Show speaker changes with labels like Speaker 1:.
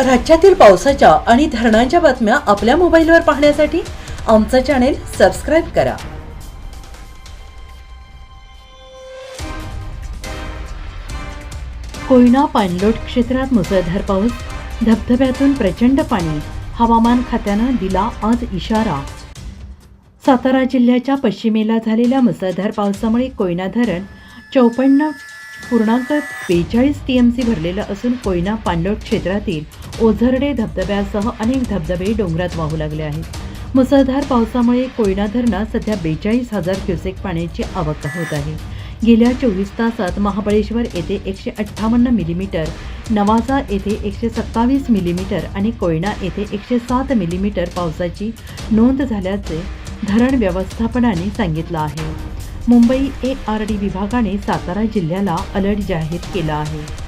Speaker 1: राज्यातील पावसाच्या आणि धरणांच्या बातम्या आपल्या मोबाईलवर पाहण्यासाठी आमचं चॅनेल सबस्क्राईब करा. कोयना पाणलोट क्षेत्रात मुसळधार पाऊस धबधब्यातून प्रचंड पाणी हवामान खात्यानं दिला आज इशारा. सातारा जिल्ह्याच्या पश्चिमेला झालेल्या मुसळधार पावसामुळे कोयना धरण चौपन्न पूर्णांक बेचाळीस टी एम सी भरलेलं असून कोयना पाणलोट क्षेत्रातील ओझरडे धबधब्यासह अनेक धबधबे डोंगरात वाहू लागले आहेत. मुसळधार पावसामुळे कोयना धरणात सध्या बेचाळीस हजार क्युसेक पाण्याची आवक होत आहे. गेल्या चोवीस तासात महाबळेश्वर येथे एकशे अठ्ठावन्न मिलीमीटर नवासा येथे एकशे सत्तावीस मिलीमीटर आणि कोयना येथे एकशे सात मिलीमीटर पावसाची नोंद झाल्याचे धरण व्यवस्थापनाने सांगितलं आहे. मुंबई ए आर डी विभागाने सातारा जिल्ह्याला अलर्ट जाहीर केला आहे.